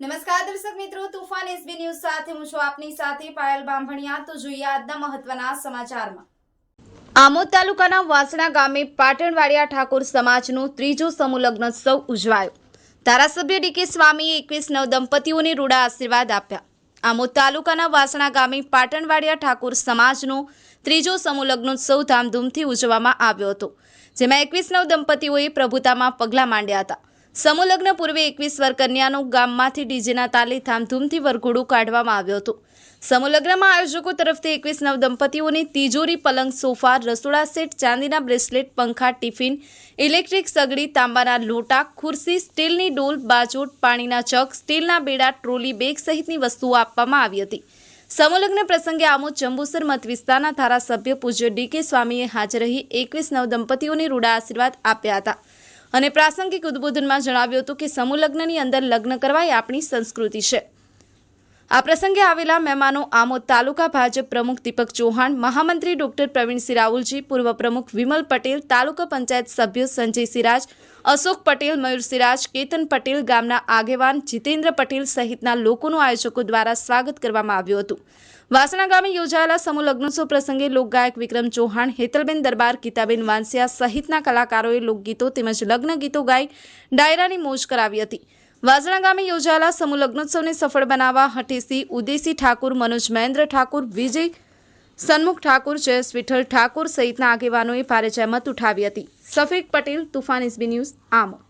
નમસ્કાર દર્શક મિત્રો, તુફાન એસબી ન્યૂઝ સાથે હું છું આપની સાથે પાયલ બાંભણિયા. તો જોઈએ આજના મહત્વના સમાચારમાં. આમોદ તાલુકાના વાસણા ગામે પાટણવાડિયા ઠાકોર સમાજનો ત્રીજો સમૂહ લગ્નોત્સવ ઉજવાયો. ધારાસભ્ય ડીકે સ્વામીએ એકવીસ નવ દંપતીઓને રૂડા આશીર્વાદ આપ્યા. આમોદ તાલુકાના વાસણા ગામે પાટણવાડિયા ઠાકોર સમાજનો ત્રીજો સમૂહ લગ્નોત્સવ ધામધૂમથી ઉજવવામાં આવ્યો હતો, જેમાં એકવીસ નવ દંપતીઓએ પ્રભુતામાં પગલાં માંડ્યા હતા. સમૂહ લગ્ન પૂર્વે એકવીસ વર કન્યાનો ગામમાંથી ડીજેના તાલે ધામધૂમથી વરઘોડું કાઢવામાં આવ્યો હતો. સમૂહલગ્નમાં આયોજકો તરફથી એકવીસ નવ દંપતીઓને તિજોરી, પલંગ, સોફા, રસોડા સેટ, ચાંદીના બ્રેસલેટ, પંખા, ટિફિન, ઇલેક્ટ્રિક સગડી, તાંબાના લોટા, ખુરશી, સ્ટીલની ડોલ, બાજોટ, પાણીના જગ સ્ટીલના બેડા, ટ્રોલી બેગ સહિતની વસ્તુઓ આપવામાં આવી હતી. સમૂહલગ્ન પ્રસંગે આમોદ જંબુસર મત વિસ્તારના ધારાસભ્ય પૂજ્ય ડી કે સ્વામીએ હાજર રહી એકવીસ નવ દંપતીઓને રૂડા આશીર્વાદ આપ્યા હતા. અને પ્રાસંગિક ઉદબોધનમાં જણાવ્યું હતું કે સમૂહ લગ્નની અંદર લગ્ન કરવા એ આપણી સંસ્કૃતિ છે. આ પ્રસંગે આવેલા મહેમાનો આમોદ તાલુકા ભાજપ પ્રમુખ દીપક ચૌહાણ, મહામંત્રી ડોક્ટર પ્રવીણસિંહ રાહુલજી પૂર્વ પ્રમુખ વિમલ પટેલ, તાલુકા પંચાયત સભ્ય સંજય સિરાજ, અશોક પટેલ, મયુર સિરાજ, કેતન પટેલ ગામના આગેવાન જીતેન્દ્ર પટેલ સહિતના લોકોનું આયોજકો દ્વારા સ્વાગત કરવામાં આવ્યું હતું. વાસણા ગામે યોજાયેલા સમૂહ લગ્નોત્સવ પ્રસંગે લોકગાયક વિક્રમ ચૌહાણ, હેતલબેન દરબાર, ગીતાબેન વાંસિયા સહિતના કલાકારોએ લોકગીતો તેમજ લગ્ન ગીતો ગાઈ ડાયરાની મોજ કરાવી હતી. વાસણા ગામે યોજાયેલા સમૂહ લગ્નોત્સવને સફળ બનાવવા હઠીસી ઉદેસી ઠાકુર, મનોજ મહેન્દ્ર ઠાકુર, વિજય સન્મુખ ઠાકુર, જયેશ વિઠ્ઠલ ઠાકુર સહિતના આગેવાનોએ ભારે જહેમત ઉઠાવી હતી. સફેદ પટેલ, તુફાન એસબી ન્યૂઝ, આમોદ.